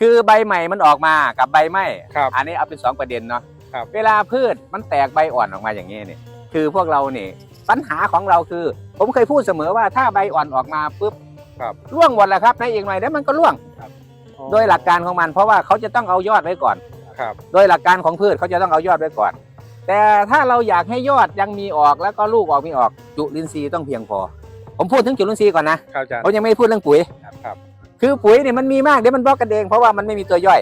คือใบใหม่มันออกมากับใบไหม้ครับอันนี้เอาเป็นสองประเด็นเนาะครับเวลาพืชมันแตกใบอ่อนออกมาอย่างนี้เนี่ยคือพวกเราเนี่ยปัญหาของเราคือ ผมเคยพูดเสมอว่าถ้าใบอ่อนออกมาปุ๊บครับร่วงหมดแหละครับในอีกหน่อยเดี๋ยวมันก็ร่วงโดยหลักการของมัน เพราะว่าเขาจะต้องเอายอดไว้ก่อนครับโดยหลักการของพืชเขาจะต้องเอายอดไว้ก่อน แต่ถ้าเราอยากให้ยอดยังมีออกแล้วก็ลูกออกมีออกจุลินทรีย์ต้องเพียงพอ ผมพูดถึงจุลินทรีย์ก่อนนะครับอาจารย์ผมยังไม่พูดเรื่องปุ๋ยครับ คือปุ๋ยเนี่ยมันมีมากเดี๋ยวมันบล็อกกันเองเพราะว่ามันไม่มีตัวย่อย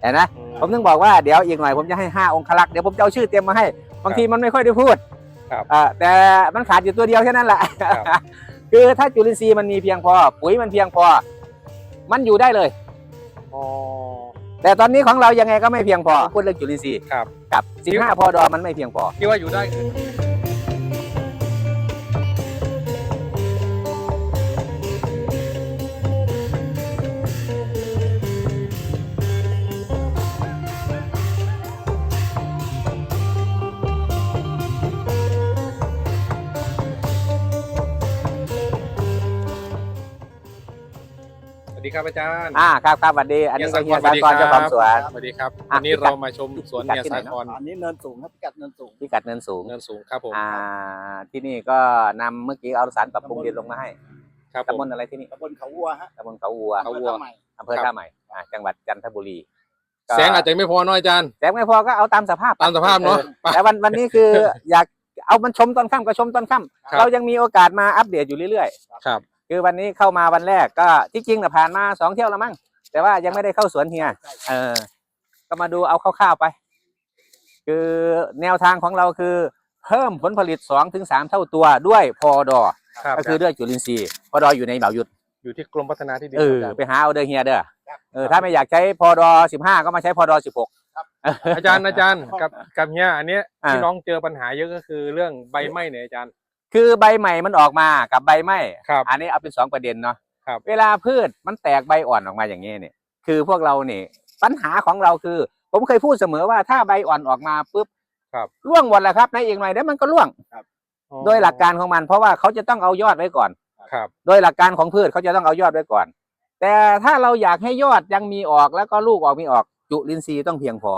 เห็นนะอืผมถึงบอกว่าเดี๋ยวอีกหน่อยผมจะให้ห้าองคลักษ์เดี๋ยวผมจะเอาชื่อเต็มมาให้ บางทีมันไม่ค่อยได้พูดครับอ่าแต่มันขาดอยู่ตัวเดียวแค่นั้นแหละครับคือถ้าจุลินทรีย์มันมีเพียงพอ ปุ๋ยมันเพียงพอ มันอยู่ได้เลยอ๋อแต่ตอนนี้ของเรายังไงก็ไม่เพียงพอพูดเรื่องจุลินทรีย์ครับกับสิบห้าพอดอมันไม่เพียงพอที่ว่าอยู่ได้ คือสวัสดีครับอาจารย์อ่าครับครับสวัสดี อันนี้ก็เฮียสากรสวัสดีครับเจ้าของสวน สวัสดีครับอะวันนี้พิกัดเรามาชมสวนพิกัดเนียที่ไหนสาเนอะครอันนี้เนินสูงครับพิกัดเนินสูงพิกัดเนินสูงเนินสูงครับผมอ่า ที่นี่ก็นำเมื่อกี้เอาสารปรับปรุงดินลงมาให้ครับผมตำบลอะไรที่นี่ตำบลเขาวัวฮะตำบลเขาวัวเขาวัวใหม่อำเภอครับท่าใหม่อ่าจังหวัดจันทบุรีก็แสงอาจจะไม่พอเน้อยอาจารย์แสงไม่พอก็เอาตามสภาพตามสภาพเนาะออแต่วันวันนี้คืออยากเอามันชมตอนค่ำก็ชมตอนค่ครับำเรายังมีโอกาสมาอัปเดตอยู่เรื่อยครับๆ คือวันนี้เข้ามาวันแรกก็ที่จริงนะผ่านมาสองเที่ยวแล้วมั้งแต่ว่ายังไม่ได้เข้าสวนเฮียเออ ก็มาดูเอาคร่าวๆไป คือแนวทางของเราคือ เพิ่มผลผลิตสองถึงสามเท่าตัวด้วยพอดอครับก็คือด้วยจุลินทรีย์พอดออยู่ในเหมายุดอยู่ที่กรมพัฒนาที่ดินเอออาจารย์ไปหาเอาเด้อเฮียเด้อเออถ้าไม่อยากใช้พอดอสิบห้าก็มาใช้พอดอสิบหกอาจารย์อาจารย์กับกับเนี้ยอันเนี้ยอ่าที่น้องเจอปัญหาเยอะก็คือเรื่องใบไหม้เนี่ยอาจารย์ คือใบใหม่มันออกมากับใบไหม้ครับ อันนี้เอาเป็นสองประเด็นเนาะครับ เวลาพืชมันแตกใบอ่อนออกมาอย่างนี้เนี่ย คือพวกเราเนี่ยปัญหาของเราคือ ผมเคยพูดเสมอว่าถ้าใบอ่อนออกมาปุ๊บครับร่วงหมดแหละครับในอีกหน่อยเดี๋ยวมันก็ร่วงอ๋อโดยหลักการของมัน เพราะว่าเขาจะต้องเอายอดไว้ก่อนครับ โดยหลักการของพืชเขาจะต้องเอายอดไว้ก่อน แต่ถ้าเราอยากให้ยอดยังมีออกแล้วก็ลูกออกมีออกจุลินทรีย์ต้องเพียงพอ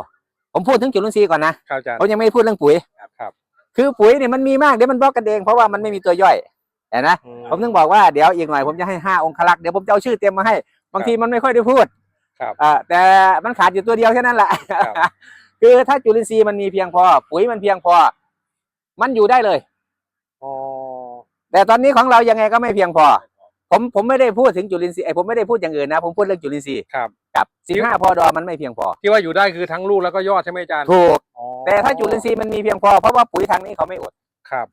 ผมพูดถึงจุลินทรีย์ก่อนนะครับอาจารย์ผมยังไม่พูดเรื่องปุ๋ยครับ คือปุ๋ยเนี่ยมันมีมากเดี๋ยวมันบล็อกกันเองเพราะว่ามันไม่มีตัวย่อยเห็นนะอืผมถึงบอกว่าเดี๋ยวอีกหน่อยผมจะให้ห้าองคลักษ์เดี๋ยวผมจะเอาชื่อเต็มมาให้ บางทีมันไม่ค่อยได้พูดครับอ่าแต่มันขาดอยู่ตัวเดียวแค่นั้นแหละครับคือถ้าจุลินทรีย์มันมีเพียงพอ ปุ๋ยมันเพียงพอ มันอยู่ได้เลยอ๋อแต่ตอนนี้ของเรายังไงก็ไม่เพียงพอ ผมผมไม่ได้พูดถึงจุลินทรีย์ไอ้ผมไม่ได้พูดอย่างอื่นนะ ผมพูดเรื่องจุลินทรีย์ครับ กับสิบห้าพอดอมันไม่เพียงพอ ที่ว่าอยู่ได้คือทั้งลูกแล้วก็ยอดใช่ไหมอาจารย์ถูก อ๋อแต่ถ้าจุลินทรีย์มันมีเพียงพอ เพราะว่าปุ๋ยทางนี้เขาไม่อดครับ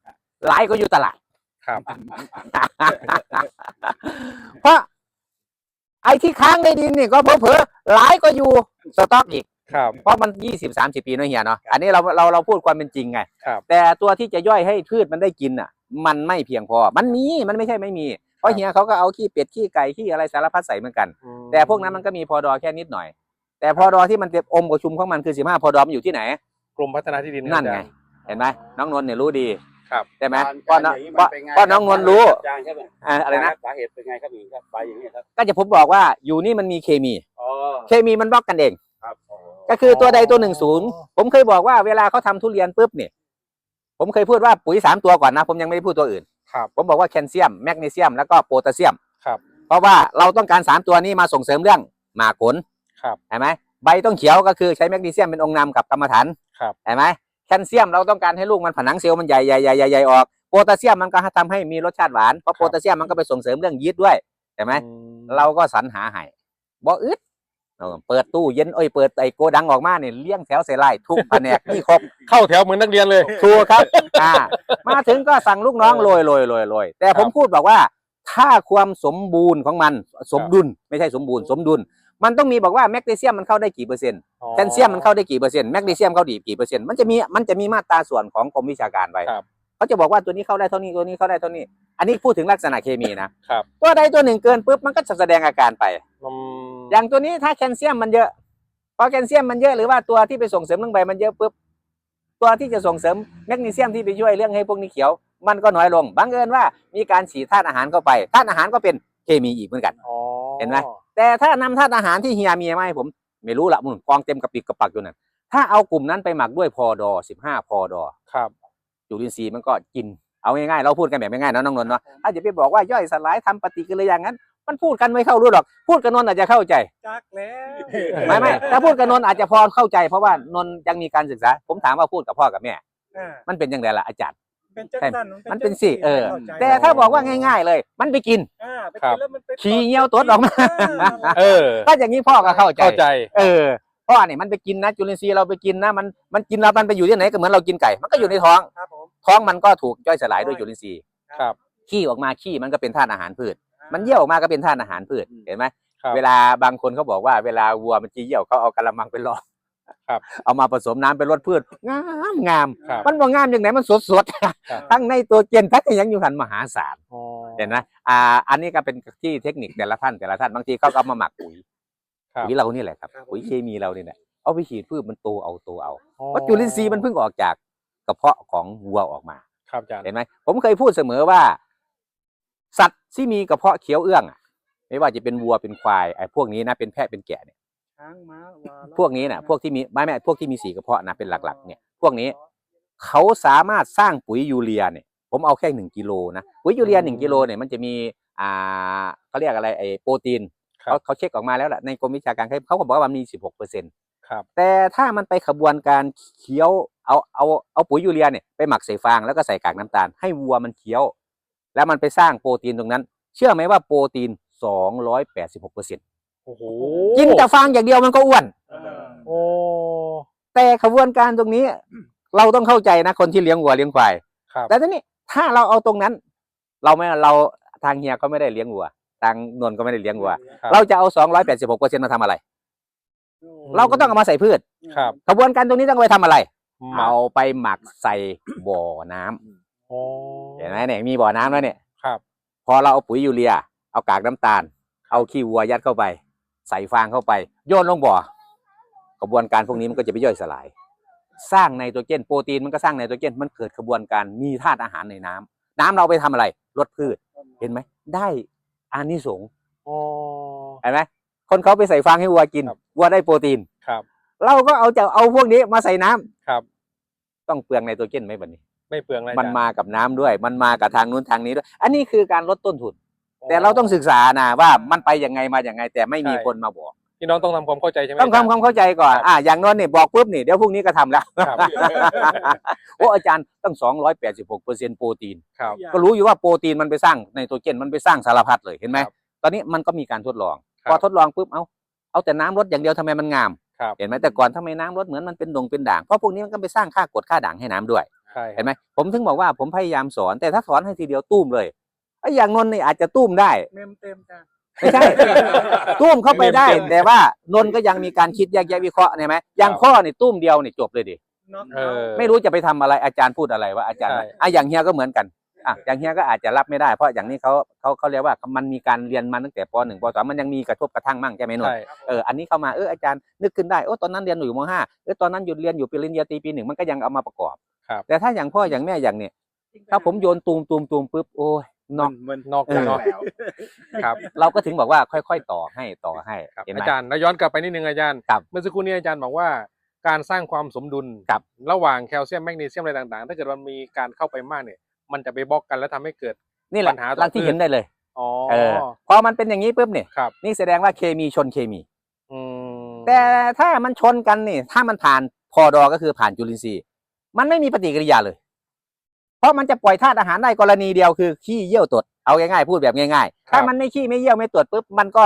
หลายก็อยู่ตลาด ครับ เพราะไอ้ที่ค้างในดินนี่ก็เผลอๆหลายก็อยู่สต็อกอีก ครับ เพราะมันยี่สิบสามสิบปีเนอะเฮียเนาะอันนี้เราเราเราพูดความเป็นจริงไง ครับ แต่ตัวที่จะย่อยให้พืชมันได้กินอะ มันไม่เพียงพอ มันมีมันไม่ใช่ไม่มีเพ ราะเฮียเขาก็เอาขี้เป็ดขี้ไก่ขี้อะไรสารพัดใส่เหมือนกันอืมแต่พวกนั้นมันก็มีพอดอแค่นิดหน่อย แต่พอดอที่มันเต็มอมประชุมของมันคือสิบห้าพอดอมันอยู่ที่ไหน กรมพัฒนาที่ดินนั่นไงอาจารย์เห็นไหมน้องนนท์เนี่ยรู้ดีครับใช่ไหมการเพราะน้องการอย่างนี้เพราะมันเป็นไงเพราะน้องนนท์รู้จางใช่ไหมอ่าอะไรนะสาเหตุเป็นไงครับอย่างนี้ครับใบอย่างนี้ครับก็จะผมบอกว่าอยู่นี่มันมีเคมีอ๋อเคมีมันบล็อกกันเองครับอ๋อก็คือตัวใดตัวหนึ่งศูนย์ผมเคยบอกว่าเวลาเขาทำทุเรียนปุ๊บเนี่ยผมเคยพูดว่าปุ๋ยสามตัวก่อนนะ ผมยังไม่ได้พูดตัวอื่น ครับผมบอกว่าแคลเซียมแมกนีเซียมแล้วก็โพแทสเซียมครับ เพราะว่าเราต้องการสามตัวนี้มาส่งเสริมเรื่องหมากผลครับเห็นไหมใบต้องเขียวก็คือใช้แมกนีเซียมเป็นองค์นำกับกรรมฐานครับเห็นไหมแคลเซียมเราต้องการให้ลูกมันผนังเซลล์มันใหญ่ใหญ่ใหญ่ใหญ่ใหญ่ออกโพแทสเซียมมันก็ทำให้มีรสชาติหวานเพราะโพแทสเซียมมันก็ไปส่งเสริมเรื่องยีสต์ด้วยเห็นไหมอืมเราก็สรรหาให้บ่อึด เออเปิดตู้เย็นเอ้ยเปิดไอ้โกดังออกมาเนี่ยเลี้ยงแถวเสไล่ทุกแผนกนี่ครบเข้าแถวเหมือนนักเรียนเลยถูกครับอ่ามาถึงก็สั่งลูกน้องโรยโรยโรยโรยแต่ผมครับพูดบอกว่า ถ้าความสมบูรณ์ของมันสมดุลไม่ใช่สมบูรณ์สมดุล มันต้องมีบอกว่าแมกนีเซียมมันเข้าได้กี่เปอร์เซ็นต์อ๋อแคลเซียมมันเข้าได้กี่เปอร์เซ็นต์แมกนีเซียมเข้าดีกี่เปอร์เซ็นต์มันจะมีมันจะมีมาตราส่วนของกรมวิชาการไว้ครับเขาจะบอกว่าตัวนี้เข้าได้เท่านี้ตัวนี้เข้าได้เท่านี้ อันนี้พูดถึงลักษณะเคมีนะครับตัวใดตัวหนึ่งเกินปุ๊บมันก็จะแสดงอาการไป อืมอย่างตัวนี้ถ้าแคลเซียมมันเยอะพอแคลเซียมมันเยอะหรือว่าตัวที่ไปส่งเสริมเรื่องใบมันเยอะปุ๊บตัวที่จะส่งเสริมแมกนีเซียมที่ไปช่วยเรื่องให้พวกนี้เขียว มันก็น้อยลงบังเอิญว่ามีการฉีดธาตุอาหารเข้าไปธาตุอาหารก็เป็นเคมีอีกเหมือนกันอ๋อเห็นไหมแต่ถ้านำธาตุอาหารที่เฮียมีมาให้ผมไม่รู้ละมึงกองเต็มกระปิกกระปักอยู่นั่นถ้าเอากลุ่มนั้นไปหมักด้วยพอดอสิบห้าพอดอครับจุลินทรีย์มันก็กินเอาง่ายๆเราพูดกันแบบง่ายๆเนาะน้องนนท์เนาะถ้าจะไปบอกว่าย่อยสลายทำปฏิกิริยาอย่างนั้น มันพูดกันไม่เข้ารู้หรอก พูดกับนนท์อาจจะเข้าใจจักแล้วไม่ไม่ถ้าพูดกับนนท์อาจจะพอเข้าใจ เพราะว่านนท์ยังมีการศึกษา ผมถามว่าพูดกับพ่อกับแม่อ่ามันเป็นยังไงล่ะอาจารย์เป็นจังสั้นมันเป็นสิเออข้ใจแต่ถ้าบอกว่าง่าย ๆ เลย มันไปกินอ่าไปครักิบนแล้วมันไปขี้เงี้ยวตัวออกมาเออ ถ้าอย่างนี้พ่อก็เข้าใจเข้าใจ เออพ่อเนี่ยมันไปกินนะจุลินทรีย์เราไปกินนะมันมันกินเรามันไปอยู่ที่ไหนก็เหมือนเรากินไก่ มันก็อยู่ในท้องครับผมท้องมันก็ถูกย่อยสลายด้วยจุลินทรีย์ครับขี้ออกมาขี้มันก็เป็นธาตุอาหารพืช มันเยี่ยวออกมาก็เป็นธาตุอาหารพืชเห็นไหมครับเวลาบางคนเขาบอกว่าเวลาวัวมันจะเยี่ยวเขาเอากระมังไปรองครับเอามาผสมน้ำเป็นรดพืชงามงามครับมันบ่งามอย่างไหนมันสดสดๆครับ ทั้งในตัวเจนทั้งยังอยู่หันมหาศาลอ๋อเห็นไหมอ่า อันนี้ก็เป็นที่เทคนิคแต่ละท่านแต่ละท่านบางทีเขาก็เอามาหมักปุ๋ยครับ ปุ๋ยเรานี่แหละครับ ปุ๋ยเคมีเรานี่แหละเอาไปฉีดพืชมันโตเอาโตเอาอ๋อเพราะจุลินทรีย์มันเพิ่งออกจากกระเพาะของวัวออกมา ครับอาจารย์ เห็นไหมผมเคยพูดเสมอว่า สัตว์ ที่มีกระเพาะเคี้ยวเอื้องอะไม่ว่าจะเป็นวัวเป็นควายไอ้พวกนี้นะเป็นแพะเป็นแกะเนี่ยช้างม้าวาพวกนี้นะพวกที่มีไม่ไม่พวกที่มีสีกระเพาะนะเป็นหลักๆ เนี่ย พวกนี้เขาสามารถสร้างปุ๋ยยูเรียเนี่ย ผมเอาแค่หนึ่งกิโลนะปุ๋ยยูเรียหนึ่งกิโลเนี่ยมันจะมีอ่าเขาเรียกอะไรไอ้โปรตีนครับเขาเขาเช็คออกมาแล้วแหละในกรมวิชาการเขาเขาก็บอกว่ามันมีสิบหกเปอร์เซ็นต์ครับแต่ถ้ามันไปขบวนการเคี้ยวเอาเอาเอาปุ๋ยยูเรียเนี่ยไปหมักใส่ฟางแล้วก็ใส่กากน้ำตาลให้วัวมันเคี้ยว แล้วมันไปสร้างโปรตีนตรงนั้น เชื่อไหมว่าโปรตีนสองร้อยแปดสิบหกเปอร์เซ็นต์โอ้โหกินแต่ฟางอย่างเดียวมันก็อ้วนเออโอ้แต่ขบวนการตรงนี้ เราต้องเข้าใจนะคนที่เลี้ยงวัวเลี้ยงควายครับแต่ทีนี้ถ้าเราเอาตรงนั้น เราไม่เราทางเฮียก็ไม่ได้เลี้ยงวัว ทางนวลก็ไม่ได้เลี้ยงวัวครับเราจะเอาสองร้อยแปดสิบหกเปอร์เซ็นต์มาทำอะไร เราก็ต้องเอามาใส่พืชครับขบวนการตรงนี้ต้องเอาไปทำอะไรหมัเอากไปหมักใส่บ่อน้ำ โอ้เห็นไหมเนี่ยมีบ่อน้ำแล้วเนี่ยครับ พอเราเอาปุ๋ยยูเรีย เอากากน้ำตาล เอาขี้วัวยัดเข้าไป ใส่ฟางเข้าไปโยนลงบ่อกระบวนการพวกนี้มันก็จะไปย่อยสลาย สร้างไนโตรเจนโปรตีนมันก็สร้างไนโตรเจนมันเกิดกระบวนการมีธาตุอาหารในน้ำน้ำเราไปทำอะไรลดพืชเห็นไหมได้อานิสงส์โอ้เห็นไหมคนเขาไปใส่ฟางให้วัวกินครับ วัวได้โปรตีน ครับ เราก็เอาจะเอาพวกนี้มาใส่น้ำครับ ต้องเปลืองไนโตรเจนไหมบัดนี้ ไม่เปลืองเลยมันมากับน้ำด้วย มันมากับทางนู้นทางนี้ด้วย อันนี้คือการลดต้นทุน แต่เราต้องศึกษานะว่ามันไปยังไงมาอย่างไง แต่ไม่มีคนมาบอกพี่น้องต้องทำความเข้าใจใช่ไหมต้องทำความเข้าใจก่อนอ่าอย่างนนเนี่ยบอกปุ๊บนี่เดี๋ยวพรุ่งนี้ก็ทำแล้วครับโอ้อาจารย์ตั้ง 286เปอร์เซ็นต์โปรตีนครับก็รู้อยู่ว่าโปรตีนมันไปสร้างไนโตรเจนมันไปสร้างสารพัดเลยเห็นไหมครับตอนนี้มันก็มีการทดลองครับพอทดลองปุ๊บเอาเอาแต่น้ำลดอย่างเดียวทำไมมันงามครับเห็นไหมแต่ก่อนทำไมน้ำลดเหมือนมันเป็นดงเป็นด่างเพราะพวกนี้มันก็ไปสร้างค่ากรดค่าด่างให้น้ำด้วย ใช่เห็นไหมผมถึงบอกว่าผมพยายามสอนแต่ถ้าสอนให้ทีเดียวตุ้มเลยไอ้อย่างนนท์นี่อาจจะตุ้มได้ เมมเต็มจ้ะไม่ใช่ ตุ้มเข้าไปได้ แต่ว่านนท์ก็ยังมีการคิดแยกแยะวิเคราะห์เนี่ยไหมอย่างพ่อนี่ตุ้มเดียวนี่จบเลยดิน็อกเออ ไม่รู้จะไปทำอะไรอาจารย์พูดอะไรว่าอาจารย์ใช่ อะอย่างเฮียก็เหมือนกันอะอย่างเฮียก็อาจจะรับไม่ได้เพราะอย่างนี้เขาเขาเขาเรียกว่ามันมีการเรียนมาตั้งแต่ปหนึ่งปสองมันยังมีกระทบกระทั่งมั่งใช่ไหมนนใช่ท์เออ อันนี้เข้ามา เออ อาจารย์นึกขึ้นได้ โอ้ ตอนนั้นเรียนอยู่มห้าเออ ตอนนั้นหยุดเรียนอยู่ปริญญาตรีปีหนึ่งมันก็ยังเอามาประกอบ ครับ แต่ถ้าอย่างพ่ออย่างแม่อย่างเนี่ย ถ้าผมโยนตูมตูมตูมปุ๊บโอ้ยนอกมันนอกเออเนาะครับ เราก็ถึงบอกว่าค่อย ๆ ต่อให้ต่อให้ครับเห็นไหมอาจารย์แล้วย้อนกลับไปนิดนึงอาจารย์ครับเมื่อสักครู่นี้อาจารย์บอกว่าการสร้างความสมดุลครับระหว่างแคลเซียมแมกนีเซียมอะไรต่างๆ ถ้าเกิดมันมีการเข้าไปมากเนี่ย มันจะไปบล็อกกันแล้วทำให้เกิดนี่แหละปัญหาต่อหลังที่พืชเห็นได้เลยอ๋อเออพอมันเป็นอย่างนี้ปุ๊บเนี่ยครับนี่แสดงว่าเคมีชนเคมีอืมแต่ถ้ามันชนกันนี่ถ้ามันผ่านพอดอก็คือผ่านจุลินทรีย์ มันไม่มีปฏิกิริยาเลย เพราะมันจะปล่อยธาตุอาหารได้กรณีเดียวคือขี้เยี่ยวตดเอาง่ายๆพูดแบบง่ายๆ ถ้ามันไม่ขี้ไม่เยี่ยวไม่ตดปุ๊บมันก็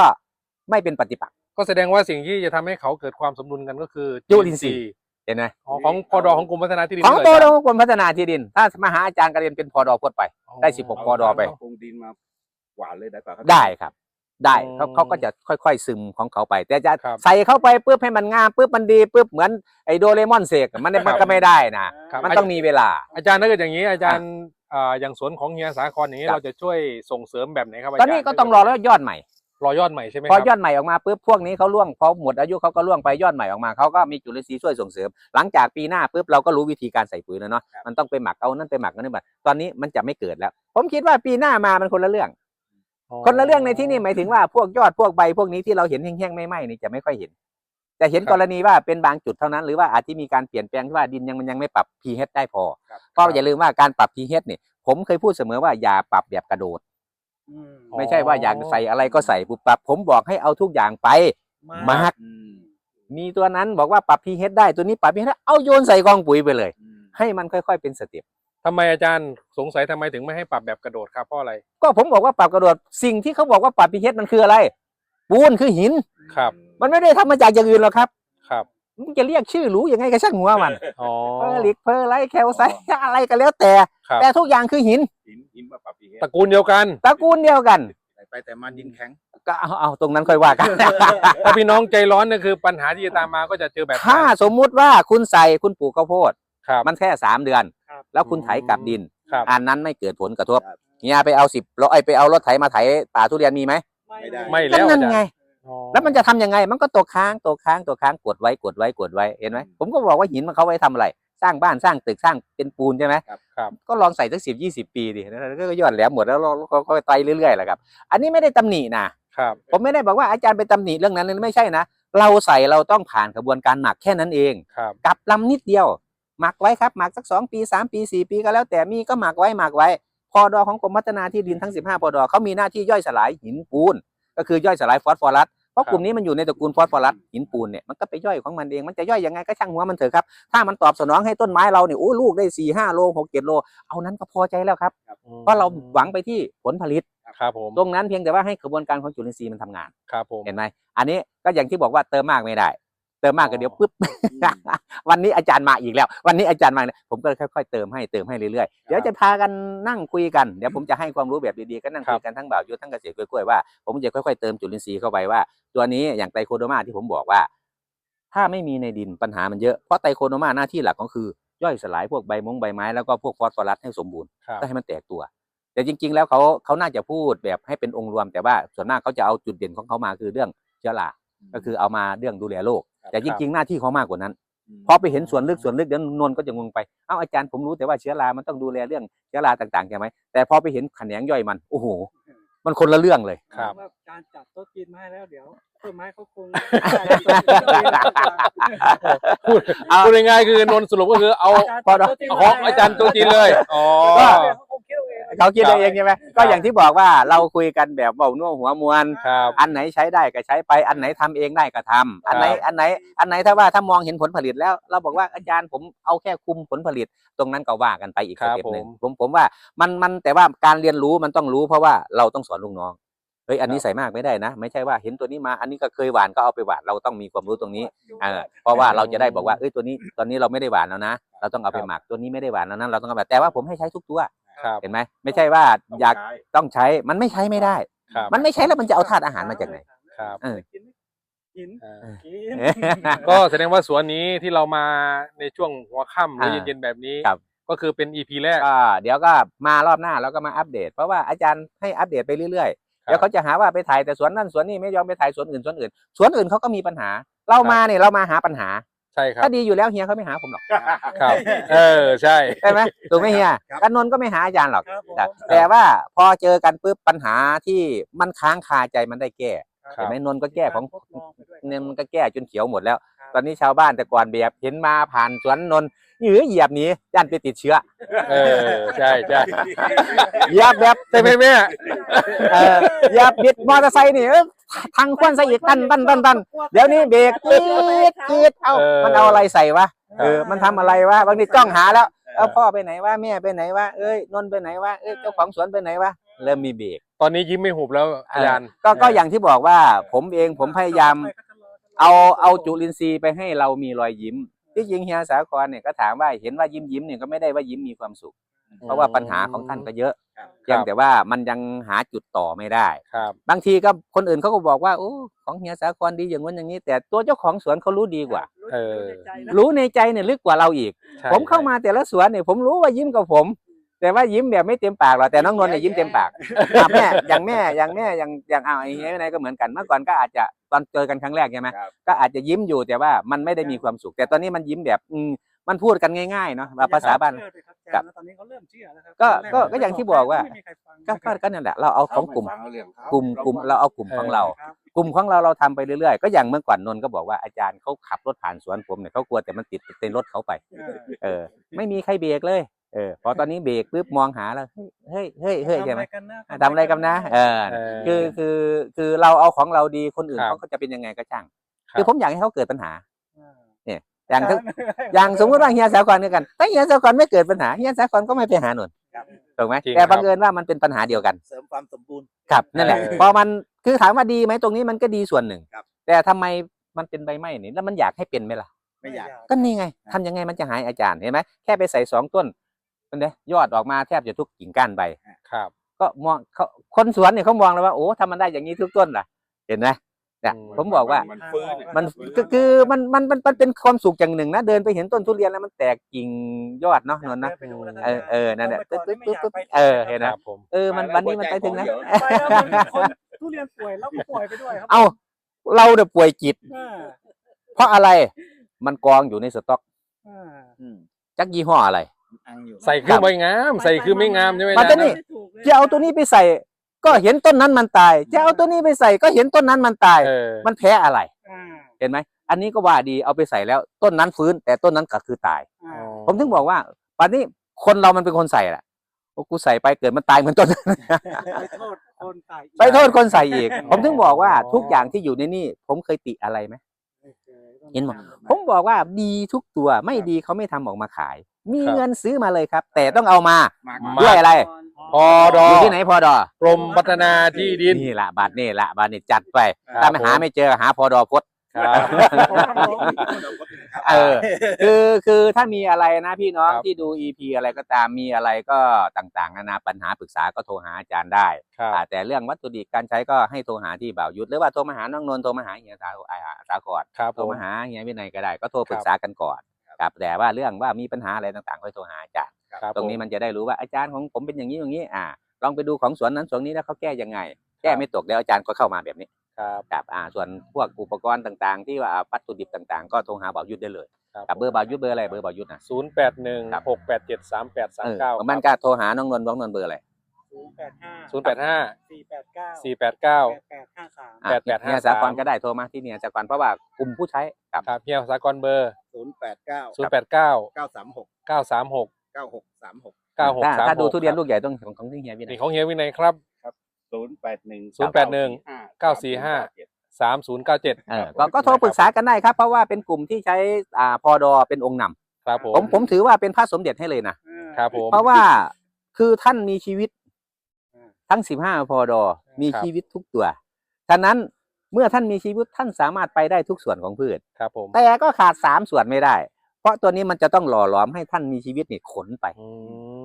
ไม่เป็นปฏิปักษ์ก็แสดงว่าสิ่งที่จะทำให้เขาเกิดความสมดุลกันก็คือจุลินทรีย์เห็นไหมอ๋อของพอดอของกรมพัฒนาที่ดินของด้วยโตอาดจารย์กรมพัฒนาที่ดิน ถ้ามาหาอาจารย์ก็เรียนเป็นพอดอพดไป ได้16พอดอไปปรุงดินมาหวานเลยได้ป่ะครับ ได้ครับ ได้อืมเขาเขาก็จะค่อยๆซึมของเขาไป แต่จะครับใส่เข้าไปปุ๊บให้มันงามปุ๊บมันดีปุ๊บเหมือนไอโดเรมอนเสกมันมันก็ไม่ได้นะครั บ มันต้องมีเวลา อาจารย์ถ้าเกิดอย่างนี้อาจารย์อ่าอย่างสวนของเฮียสาครอย่างนี้ครับ เราจะช่วยส่งเสริมแบบไหนครับาตจาอรนย์นี้ก็ต้องรอแล้วยอดใหม่ รอยอดใหม่ใช่ไหมพอครับ ยอดใหม่ออกมาปุ๊บพวกนี้เขาล่วงพอหมดอายุเขาก็ล่วงไปยอดใหม่ออกมาเขาก็มีจุลินทรีย์ช่วยส่งเสริม หลังจากปีหน้าปุ๊บเราก็รู้วิธีการใส่ปุ๋ยแล้วเนาะมันต้องไปหมักเอานั่นไปหมักนั่นไปหมักตอนนี้มันจะไม่เกิดแล้ว ผมคิดว่าปีหน้ามามันคนละเรื่องอ๋อ คนละเรื่องในที่นี่หมายถึงว่าพวกยอดพวกใบพวกนี้ที่เราเห็นแห้งๆไม่ไหม้นี่จะไม่ค่อยเห็น แต่เห็นกรณีว่าเป็นบางจุดเท่านั้น หรือว่าอาจจะมีการเปลี่ยนแปลงที่ว่าดินยังมันยังไม่ปรับ pH ได้พอครับเพราะอย่าลืมว่าการปรับ pH เนี่ยผมเคยพูดเสมอว่าอย่าปรับแบบกระโดดอืมไม่ใช่ว่าอยากใส่อะไรก็ใส่ปุ๊บปรับ ผมบอกให้เอาทุกอย่างไปมาร์กอืมมีตัวนั้นบอกว่าปรับ pH ได้ตัวนี้ปรับ pH ได้เอาโยนใส่กองปุ๋ยไปเลยอืมให้มันค่อยๆเป็นสเต็ป ทำไมอาจารย์สงสัยทำไมถึงไม่ให้ปรับแบบกระโดดครับเพราะอะไรก็ผมบอกว่าปรับกระโดดสิ่งที่เขาบอกว่าปรับ pH มันคืออะไร ปูนคือหิน ครับมันไม่ได้ทำมาจากอย่างอื่นหรอกครับครับมันจะเรียกชื่อหรูยังไงก็ช่างหัวมันอ๋อ เพอร์ลิกเพอร์ไลท์แคลไซต์อะไรก็แล้วแต่ ครับ แต่ทุกอย่างคือหินหินหินมาปรับพีเอตระกูลเดียวกัน ตระกูลเดียวกันไปแต่มันดินแข็ง ก็เอาเอาตรงนั้นค่อยว่ากัน ถ้าพี่น้องใจร้อนเนี่ยคือปัญหาที่จะตามมาก็จะเจอแบบนั้นถ้าสมมุติว่าคุณใส่คุณปลูกข้าวโพดครับมันแค่สามเดือนครับ แล้วคุณไถกลับดิน ครับ อันนั้นไม่เกิดผลกระทบครับเฮียไปเอาสิบรถไอยไปเอารถไถมาไถป่าทุเรียนมีไหมไม่ได้ ไม่ก็แล้วนั่อานจารไงย์อ๋อแล้วมันจะทำยังไง มันก็ตกค้างตกค้างตกค้างกดไว้กดไว้กดไว้เห็นไหมผมก็บอกว่าหินมันเขาไว้ทำอะไร สร้างบ้านสร้างตึกสร้างเป็นปูนใช่ไหมครับก็ก็ลองใส่สักสิบยี่สิบปีดิแล้วก็ยอดแหลมหมดแล้วเราก็ไตเรื่อยๆแหละครับ อันนี้ไม่ได้ตำหนินะ ครับ ผมไม่ได้บอกว่าอาจารย์ไปตำหนิเรื่องนั้นเลยไม่ใช่นะ เราใส่เราต้องผ่านกระบวนการหมักแค่นั้นเอง ครับ กลับลำนิดเดียว หมักไว้ครับหมักสักสองปีสามปีสี่ปีก็แล้วแต่มีก็หมักไว้หมักไว้พอดอของกรมพัฒนาที่ดินทั้ง 15พอดอเขามีหน้าที่ย่อยสลายหินปูน ก็คือย่อยสลายฟอสฟอรัสเพราะครับกลุ่มนี้มันอยู่ในตระกูลฟอสฟอรัสหินปูนเนี่ยมันก็ไปย่อยของมันเองมันจะย่อยยังไงก็ช่างหัวมันเถอะครับถ้ามันตอบสนองให้ต้นไม้เราเนี่ยโอ้ลูกได้สี่ห้าโลหกเจ็ดโล เอานั้นก็พอใจแล้วครับเพราะเราหวังไปที่ผลผลิตครับผมตรงนั้นเพียงแต่ว่าให้กระบวนการของจุลินทรีย์มันทำงานครับผมเห็นไหมอันนี้ก็อย่างที่บอกว่าเติมมากไม่ได้ เติมมากก็อ๋อเดี๋ยวปุ๊บ วันนี้อาจารย์มาอีกแล้ว วันนี้อาจารย์มาเนี่ยผมก็ค่อยๆเติมให้เติมให้เรื่อยๆ เดี๋ยวจะพากันนั่งคุยกัน เดี๋ยวผมจะให้ความรู้แบบดีๆ ก็นั่งคุยกันทั้งบ่าวยุทธทั้งเกษตรกล้วยๆว่าผมจะค่อยๆเติมจุลินทรีย์เข้าไปว่า ตัวนี้อย่างไตรโคโดมาที่ผมบอกว่า ถ้าไม่มีในดินปัญหามันเยอะ เพราะไตรโคโดมาหน้าที่หลักก็คือย่อยสลายพวกใบมงใบไม้แล้วก็พวกฟอสฟอรัสให้สมบูรณ์ครับก็ให้มันแตกตัว แต่จริง ๆ แล้วเขาเขาน่าจะพูดแบบให้เป็นองค์รวม แต่ว่าส่วนมากเขาจะเอาจุดเด่นของเขามาคือเรื่องเชื้อราก็คือเอามาเรื่องดูแลโรคครับ แต่จริง ๆ หน้าที่เขามากกว่านั้นมพอไปเห็นส่วนลึกส่วนลึกเดี๋ยวนนท์ก็จะงงไปเอ้าอาจารย์ผมรู้แต่ว่าเชื้อรา มันต้องดูแลเรื่องเชื้อราต่างๆใช่ไหมแต่พอไปเห็นแขนงย่อยมันโอ้โหมันคนละเรื่องเลยครับว่าการจัดโต๊ะจีนมาให้แล้วเดี๋ยวต้นไม้เขาคงพูดเอาพูดง่ายๆคือนนท์สรุปก็คือเอาพอดเอาของอาจารย์ตัวจริงเลยอ๋อ เขาคงคิดเอาเองเขาคิดเอาเองใช่ไหมก็อย่างที่บอกว่าเราคุยกันแบบเบาน่วหัวมวลครับอันไหนใช้ได้ก็ใช้ไปอันไหนทำเองได้ก็ทำอันไหนครับอันไหน อันไหนถ้าว่าถ้ามองเห็นผลผลิตแล้ว เราบอกว่าอาจารย์ผมเอาแค่คุมผลผลิต ตรงนั้นก็ว่ากันไปอีกคสรับเต็ปหนึ่งผมผมผมว่ามันมันแต่ว่าการเรียนรู้มันต้องรู้เพราะว่าเราต้องสอนลูกน้องเฮ้ยอันนี้ใส่มากไม่ได้นะ ไม่ใช่ว่าเห็นตัวนี้มา อันนี้ก็เคยหวานก็เอาไปหวานเราต้องมีความรู้ตรงนี้เออเพราะว่าเราจะได้บอกว่าเอ้ยตัวนี้ตอนนี้เราไม่ได้หวานแล้วนะ เราต้องเอาไปหมักตัวนี้ไม่ได้หวานแล้วนะเราต้องเอาแบบแต่ว่าผมให้ใช้ทุกตัว ครับเห็นไหมไม่ใช่ว่าอยากต้องใช้มันไม่ใช้ไม่ได้ ครับมันไม่ใช้แล้วมันจะเอาธาตุอาหารมาจากไหน ครับเออกินกินอ่ากินก็แสดงว่าสวนนี้ที่เรามาในช่วงหัวค่ำหรืออ่าเย็นๆแบบนี้ ครับ ก็คือเป็น EP แรก ก็เดี๋ยวก็มารอบหน้าเราก็มาอัปเดต เพราะว่าอาจารย์ให้อัปเดตไปเรื่อยๆครับเดี๋ยวเขาจะหาว่าไปถ่ายแต่สวนนั่นสวนนี้ไม่ยอมไปถ่ายสวนอื่นสวนอื่น สวนอื่นเขาก็มีปัญหา เรามาเนี่ยเรามาหาปัญหาใช่ครับ ถ้าดีอยู่แล้วเฮียเขาไม่หาผมหรอก ครับ เออใช่ ใช่ไหมถูกไหมเฮียครับกันนนท์ก็ไม่หาอาจารย์หรอก ครับผมแต่แต่ว่าพอเจอกันปุ๊บปัญหาที่มันค้างคาใจมันได้แก้ครัเห็นบไหมนนท์ก็แก้ของทดลองไปด้วยเนี่ยมันก็แก้จนเขียวหมดแล้ว ครับ ตอนนี้ชาวบ้านแต่ก่อนแบบเห็นมาผ่านสวนนนท์ เหยือเหยียบหนี้ยันไปติดเชื้อ เออใช่ใช่เหยียบแบบใช่ไหมแม่เอออย่าบิดมอเตอร์ไซค์นี่เอ้ยทางควนซะอีกตันตันตันตันเดี๋ยวนี้เบรกกรีดกรีดเอ้าเออมันเอาอะไรใส่วะครับเออมันทำอะไรวะบางทีจ้องหาแล้วเอาพ่อไปไหนวะแม่ไปไหนวะเอ้ยนนท์ไปไหนวะเอ้ยเจ้าของสวนไปไหนวะเริ่มมีเบรก ตอนนี้ยิ้มไม่หุบแล้วอาจารย์เออก็ก็อย่างที่บอกว่าผมเองผมพยายาม เอาเอาจุลินทรีย์ไปให้เรามีรอยยิ้ม ที่จริงเฮียสาครเนี่ยก็ถามว่าเห็นว่ายิ้มยิ้มเนี่ยก็ไม่ได้ว่ายิ้มมีความสุข เพราะว่าปัญหาของท่านก็เยอะครับเพียงแต่ว่ามันยังหาจุดต่อไม่ได้ครับบางทีก็คนอื่นเขาก็บอกว่าโอ้ของเฮียสาครดีอย่างนู้นอย่างนี้ แต่ตัวเจ้าของสวนเขารู้ดีกว่าเออรู้ในใจเนี่ยลึกกว่าเราอีกใช่ผมเข้ามาแต่ละสวนเนี่ยผมรู้ว่ายิ้มกับผม แต่ว่ายิ้มแบบไม่เต็มปากหรอกแต่น้องนนท์เนี่ยยิ้มเต็มปากอะแม่อย่างแม่อย่างแม่อย่างอย่างอ้าวไอ้เฮียไนก็เหมือนกันเมื่อก่อนก็อาจจะตอนเจอกันครั้งแรกใช่ไหมครับ ก็อาจจะยิ้มอยู่แต่ว่ามันไม่ได้มีความสุข แต่ตอนนี้มันยิ้มแบบอืมมันพูดกันง่ายๆเนาะว่าภาษาบ้าน เชื่อเลยครับอาครัจารบย์แล้วตอนนี้เขาเริ่มเชื่อแล้วครับก็ตนแรก็ก็อย่างที่บอกว่า ไม่มีใครฟังก็ก็ก็นั่นแหละเราเอาของกลุ่มฟังเรื่องเขากลุ่มกลุ่มเราเอากลุ่มของเรา ครับ กลุ่มของเราเราทำไปเรื่อยๆ ก็อย่างเมื่อก่อนนนท์ก็บอกว่าอาจารย์เขาขับรถผ่านสวนผมเนี่ยเขากลัวแต่มันติดในรถเขาไปเออเออ ไม่มีใครเบรกเลย เออพอตอนนี้เบรกปุ๊บมองหาแล้วเฮ้ยเฮ้ยเฮ้ยใช่ไหมทำอะไรกันนะอะทำอะไรกันนะเออเออคือคือคือเราเอาของเราดีคนอื่นครับเขาก็จะเป็นยังไงก็ช่างครับคือผมอยากให้เขาเกิดปัญหาอ่าอย่างถ้าอย่างสมมติว่าเฮียสากรเนี่ยกันถ้าเฮียสากรไม่เกิดปัญหาเฮียสากรก็ไม่ไปหาหนุนครับถูกไหมจริงแต่ครับบังเอิญว่ามันเป็นปัญหาเดียวกัน เสริมความสมบูรณ์ครับนั่นแหละเออพอมันคือถามว่าดีไหมตรงนี้มันก็ดีส่วนหนึ่งครับแต่ทำไมมันเป็นใบไม้นี่แล้วมันอยากให้เป็นไหมล่ะไม่อยากก็นี่ไงทำยังไงมันจะหายอาจารย์เห็นไหมแค่ไปใส่สองต้น มันเนี่ยยอดออกมาแทบจะทุกกิ่งก้านใบ ครับ ก็มองเขาคนสวนเนี่ยเขามองเลยว่าโอ้ทำมันได้อย่างนี้ทุกต้นล่ะ เห็นไหมเนี่ยอืมผมบอกว่ามันฟื้นมันก็คือมันมันมันมันเป็นความสุขอย่างหนึ่งนะเดินไปเห็นต้นทุเรียนแล้วมันแตกกิ่งยอดเนาะนนท์นะไปดูแล้วเออเออนั่นแหละมื่ปึ๊อบก่ปึ๊บไม่ปึ๊บอยากปึ๊บไปเออเห็นคนะรับผมเออมันวันนี้มันไปถึงนะไปแล้วมันคนทุเรียนป่วยแล้วก็ป่วยไปด้วยครัเอ้าเราเนี่ยป่วยจิตอ่าเพราะอะไรมันกองอยู่ในสต็อกอ่าอืมจักยี่ห้ออะไร อังอยู่ใส่คือไม่งาม ใส่คือไม่งามใช่ไหมมาอาแต่จารย์นี่นะจะเอาตัวนี้ไปใส่ ก็เห็นต้นนั้นมันตาย จะเอาตัวนี้ไปใส่ก็เห็นต้นนั้นมันตาย เออมันแพ้อะไร อ่าเห็นไหม อันนี้ก็ว่าดีเอาไปใส่แล้ว ต้นนั้นฟื้น แต่ต้นนั้นก็คือตาย อ่าผมถึงบอกว่าปัจนี้คนเรามันเป็นคนใส่แหละโอ้กูใส่ไปเกิดมันตายเหมือนต้นนั้น ไปโทษคนใส่ไปโทษคนใส่อีก ผมถึงบอกว่าทุกอย่างที่อยู่ในนี่ ผมเคยติอะไรไหม เห็นหมด ผมบอกว่าดีทุกตัวไม่ดีเขาไม่ทำออกมาขายมีเงินซื้อมาเลยครับ แต่ต้องเอามามากด้วยอะไรพอดออยู่ที่ไหนพอดอกรมพัฒนาที่ดินนี่ละบาทนี่ละบาทนี่จัดไปครับถ้าไม่หาไม่เจอหาพอดอพดครับเออคือคือถ้ามีอะไรนะพี่น้องครับที่ดู EP อะไรก็ตามมีอะไรก็ต่างๆนานาปัญหาปรึกษาก็โทรหาอาจารย์ได้ครับอ่าแต่เรื่องวัตถุดิบการใช้ก็ให้โทรหาที่บ่าวยุทธหรือว่าโทรมาหาน้องนนท์โทรมาหาเฮียสาอ่าสาครครับโทผรมมาหาเฮียวินัยก็ได้ก็โทรปรึกษากันก่อน ครับแต่ว่าเรื่องว่ามีปัญหาอะไรต่างๆค่อยโทรหาอาจารย์ครับตรงนี้มันจะได้รู้ว่าอาจารย์ของผมเป็นอย่างนี้อย่างนี้อ่าลองไปดูของสวนนั้นสวนนี้แล้วเขาแก้ยังไง แก้ไม่ตกแล้วอาจารย์ก็เข้ามาแบบนี้ครับครับอ่าส่วนพวกอุปกรณ์ต่างๆ ที่ว่าวัตถุดิบต่างๆ ก็โทรหาบ่าวยุทธได้เลยครับกับเบอร์บ่าวยุทธเบอร์อะไรเบอร์บ่าวยุทธนะศูนย์แปดหนึ่งครับหกแปดเจ็ดสามแปดสามเออเก้ามันก็โทรหาน้องนนท์น้องนนท์เบอร์อะไร ศูนย์แปดห้าศูนย์แปดห้าสี่แปดเก้าสี่แปดเก้าแปดแปดห้าสามอะแปดแปดห้าเนี่ยสากรสามก็ได้โทรมาที่เนี่ยสากรเพราะว่ากลุ่มผู้ใช้ครับ ครับเฮียสากรเบอร์ศูนย์แปดเก้าศูนย์แปดเก้าเก้าสามหกเก้าสามหกเก้าหกสามหกเก้าหกถ้าสามถ้าดูหกทุเรียนลูกใหญ่ต้องของของที่เฮียวินันี่ยของเฮียวินัยครับศูนย์แปดหนึ่งศูนย์แปดหนึ่งเก้าสี่ห้า สามศูนย์เก้าเจ็ดเออก็ก็โทรปรึกษากันได้ครับ เพราะว่าเป็นกลุ่มที่ใช้อ่าพอดอเป็นองค์นำครับผมผมผมถือว่าเป็นพระสมเด็จให้เลยนะ ครับผม เพราะว่าคือท่านมีชีวิตอืม ทั้งสิบห้าพอดอมีชีวิตทุกตัวฉะนั้นเมื่อท่านมีชีวิตท่านสามารถไปได้ทุกส่วนของพืช ครับผมแต่ก็ขาดสามส่วนไม่ได้ เพราะตัวนี้มันจะต้องหล่อหลอมให้ท่านมีชีวิตนี่ขนไป อื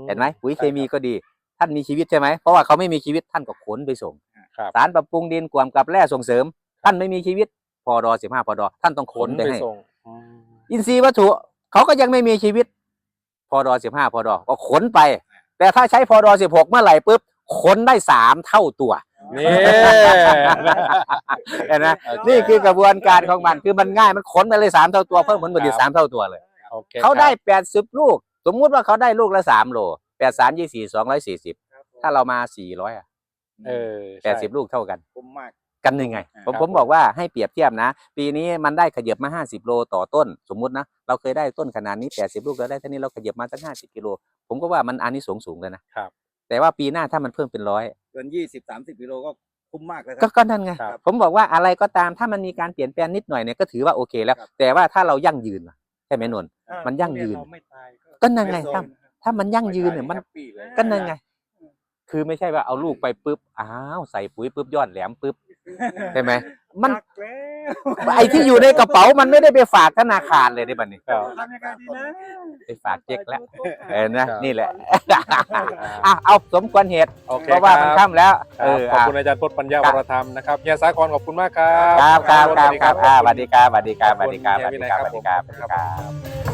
เห็นไหมปุ๋ยเคมีก็ดี ท่านมีชีวิตใช่ไหมเพราะว่าเขาไม่มีชีวิตท่านก็ขนไปส่ง ครับสารปรับปรุงดินกวมกับแร่ส่งเสริม ท่านไม่มีชีวิตพอดอสิบห้าพอดอท่านต้องขนไปให้ส่งอืมอินทรีย์วัตถุเขาก็ยังไม่มีชีวิตพอดอสิบห้าพอดอก็ขนไป แต่ถ้าใช้พอดอสิบหกเมื่อไหร่ปุ๊บ ขนได้สามเท่าตัวนี่เห็นไหมนี่คือกระบวนการของมันคือมันง่ายมันขนไปเลยสามเท่าตัวเพิ่มผลผลิตครับสามเท่าตัวเลยโอเคเขาได้ครับแปดสิบลูก สมมุติว่าเขาได้ลูกละสามโลแปดสามยี่สี่สองร้อยสี่สิบถ้าเรามาสี่ร้อยเออแปดสิบลูกเท่ากันคุ้มมากกันยังไง ผมครับผมบอกว่าให้เปรียบเทียบนะ ปีนี้มันได้ขยับมา 50 โลต่อต้น สมมุตินะ เราเคยได้ต้นขนาดนี้ 80 ลูกเราได้เท่านี้เราขยับมาสัก50 กิโล ผมก็ว่ามันอันนี้สูงสูงเลยนะครับ แต่ว่าปีหน้าถ้ามันเพิ่มเป็นร้อยเกินยี่สิบสามสิบกิโลก็คุ้มมากเลยคก็รับ ก็นั่นไงครับผมบอกว่าอะไรก็ตามถ้ามันมีการเปลี่ยนแปลงนิดหน่อยเนี่ยก็ถือว่าโอเคแล้ว ครับ แต่ว่าถ้าเรายั่งยืนล่ะใช่ไหมนนท์ มันยั่งยืน เราไม่ตายก็นั่นไงไม่ถ้าโซถ้ามันยั่งยืนเนี่ยมันแฮปปี้เลยก็นั่นไง คือไม่ใช่ว่าเอาลูกไปปุ๊บ อ้าว ใส่ปุ๋ยปุ๊บยอดแหลมปุ๊บ ใช่ไหมมันหกแล้วไอ้ที่อยู่ในกระเป๋ามันไม่ได้ไปฝากธนาคารเลยได้บัดนี้ครับ ทำยังไงดีนะไปฝากเจ๊กแล้วเออนะครับนี่แหละอ่าอะเอาสมควรเหตุโอเคเพราะว่ามันครับค่ำแล้วคเอรับอขอบอะคุณอาจารย์พจน์ปัญญาควรับรธรรมนะครับเฮียสากรขอบคุณมากครับครับครับครับครับอ่าสวัสดีครับสวัสดีครับขสอบวัสคุดีณครับสเฮีวัยสวิดีนัยครับคสรับวัสดีครับสวัสดีครับผม